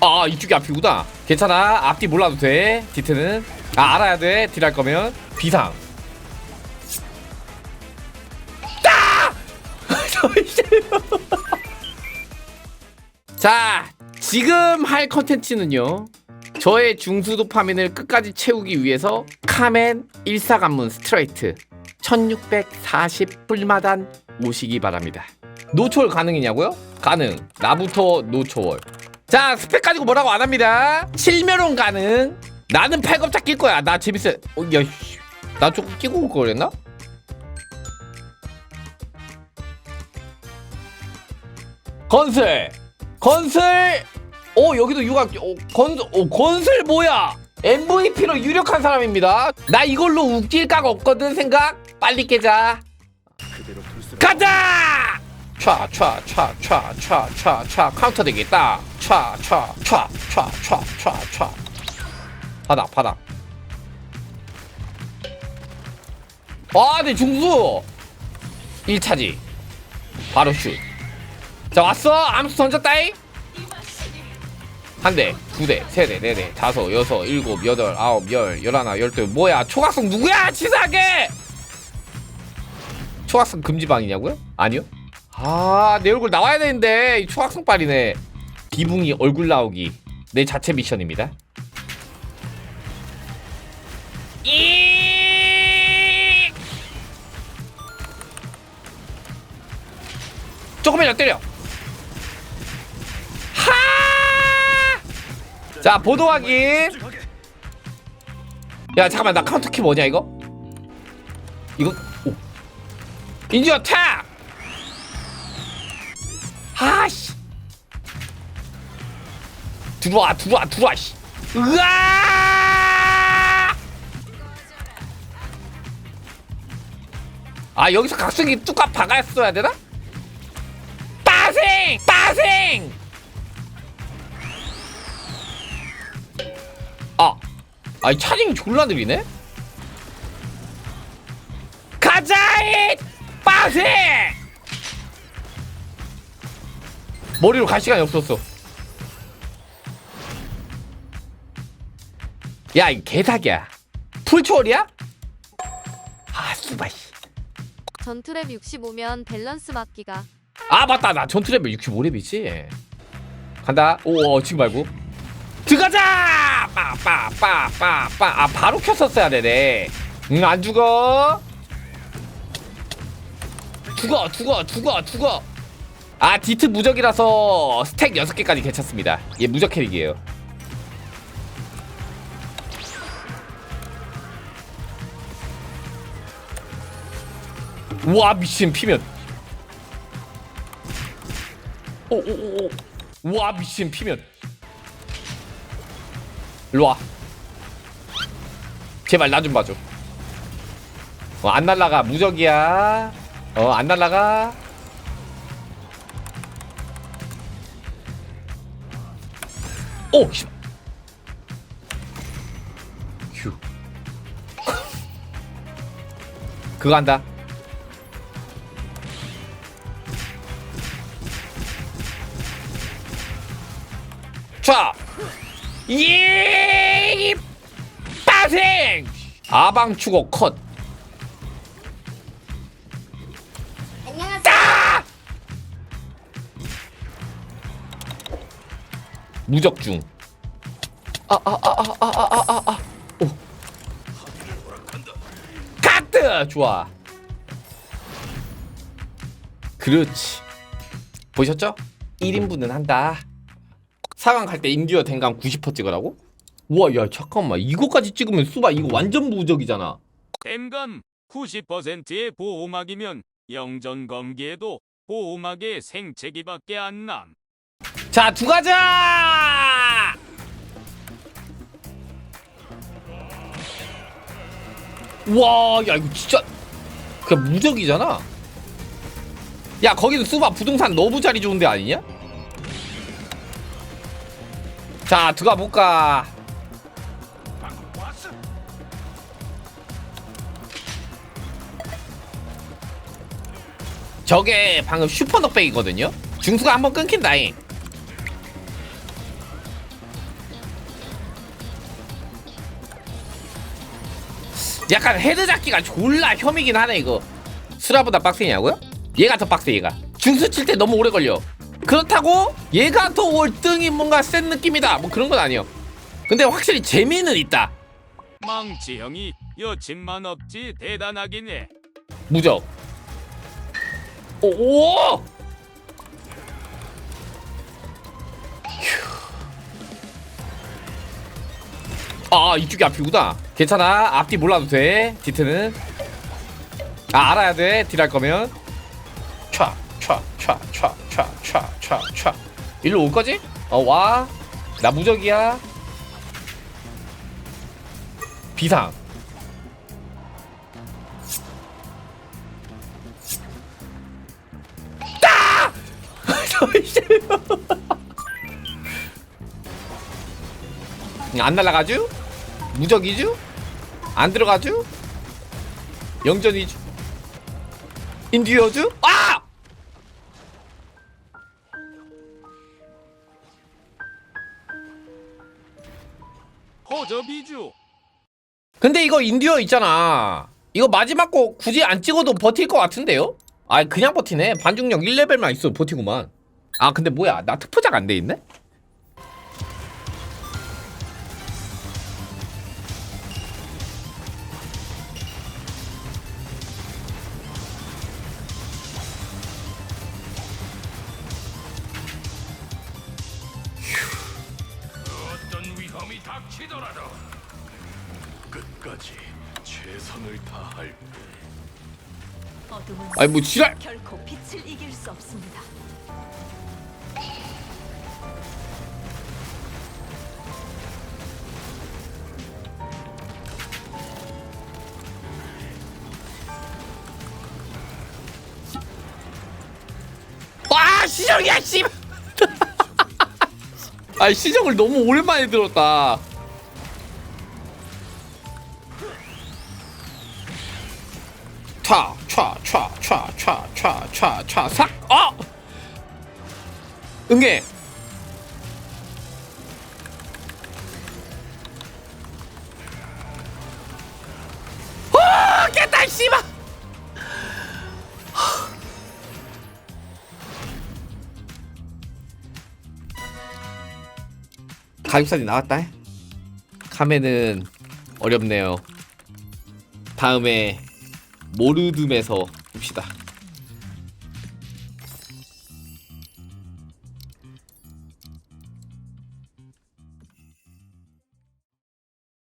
아 이쪽이 앞이구나. 괜찮아. 앞뒤 몰라도 돼. 디트는. 아 알아야 돼. 딜할 거면. 비상. 따! 자 지금 할 컨텐츠는요. 저의 중수 도 파민을 끝까지 채우기 위해서 카멘 일사관문 스트레이트 1640불마단 오시기 바랍니다. 노초월 가능이냐고요? 가능. 나부터 노초월 자 스펙 가지고 뭐라고 안 합니다. 실면론 가능. 나는 팔겁자 낄 거야. 나 재밌어. 어, 야, 씨. 나 조금 끼고 올 거랬나? 건슬. 건슬. 어 여기도 유각 어, 건슬 어, 건슬 뭐야? MVP로 유력한 사람입니다. 나 이걸로 웃길 각 없거든 생각. 빨리 깨자. 가자 촤 촤 촤 촤 촤 촤 촤 카운터 되겠다 촤 촤 촤 촤 촤 촤 촤 바닥 바닥 아 내 중수 1차지 바로 슛 자 왔어 암수 던졌다이 한 대, 두 대, 세 대, 네 대, 다섯, 여섯, 일곱, 여덟, 아홉, 열, 열하나, 열둘 뭐야 초각성 누구야 치사하게 초각성 금지방이냐고요? 아니요 아, 내 얼굴 나와야 되는데 이 초학생 빨이네. 비붕이 얼굴 나오기 내 자체 미션입니다. 이 조금만 더 때려. 하! 자, 보도 확인. 야, 잠깐만. 나 카운터 키 뭐냐 이거? 이거 오. 인지어 탑! 아씨. 들어와 들어와 들어와 씨. 으아! 아 여기서 각성기 뚜까 박았어야 되나? 빠생! 빠생! 아 아이 차징이 졸라 느리네? 가자 잇 빠생 머리로 갈 시간이 없었어. 야, 이 개사기야. 풀초월이야? 아, 수바 씨. 전투랩 65면 밸런스 맞기가 아, 맞다. 나 전투레벨 65렙이지. 간다. 오, 어, 지금 말고. 들어가자! 빠빠빠빠빠. 아, 바로 켰었어야 되네. 응, 안 죽어. 죽어, 죽어, 죽어, 죽어. 아 디트 무적이라서 스택 6개까지 괜찮습니다. 얘 무적 캐릭이에요. 우와 미친 피면. 오오오오. 우와 미친 피면. 일로와. 제발 나 좀 봐줘. 어, 안 날라가. 무적이야. 어 안 날라가 오! 씨. 휴. 그거 한다. 자! 예! 빠생! 아방 추고 컷. 무적 중. 아 아 아 아 아 아 아 아. 오. 카트 좋아. 그렇지. 보셨죠? 1인분은 한다. 4강 갈 때 인디어 댕감 90% 찍으라고? 우와 야 잠깐만 이거까지 찍으면 수바 이거 완전 무적이잖아. 댐감 90%의 보호막이면 영전 검기에도 보호막의 생채기밖에 안 남. 자, 두 가자! 와, 야, 이거 진짜. 그냥 무적이잖아. 야, 거기도 수바 부동산 너무 자리 좋은 데 아니냐? 자, 들어가 볼까? 저게 방금 슈퍼 넉백이거든요? 중수가 한번 끊긴다잉. 약간 헤드 잡기가 졸라 혐이긴 하네 이거 수라보다 빡세냐고요? 얘가 더 빡세 얘가 중수 칠 때 너무 오래 걸려 그렇다고 얘가 더 월등히 뭔가 센 느낌이다 뭐 그런 건 아니에요 근데 확실히 재미는 있다 망치 형이 여친만 없지 대단하긴 해. 무적 오, 오! 휴. 아 이쪽이 앞이구나 괜찮아. 앞뒤 몰라도 돼. 디트는. 아 알아야 돼. 딜할 거면. 촤촤촤촤촤촤촤 일로 올 거지? 어와나 무적이야. 비상. 안 날아가죠? 무적이죠? 안 들어가죠? 영전이죠? 인디어죠? 아! 호접이주. 근데 이거 인디어 있잖아. 이거 마지막 거 굳이 안 찍어도 버틸 것 같은데요? 아 그냥 버티네. 반중력 1레벨만 있어 버티구만. 아 근데 뭐야 나 특포작 안 돼 있네? 끝까지 최선을 다할 어둠은 아니 뭐 지랄. 결코 빛을 이길 수 없습니다. 와 시정이야 씨. 아 시정을 너무 오랜만에 들었다. 촤촤촤촤촤촤촤촤 삭. 어. 응애. 어 깼다 씨발. 가육사진 나왔다. 카메는 어렵네요. 다음에 모르둠에서 봅시다.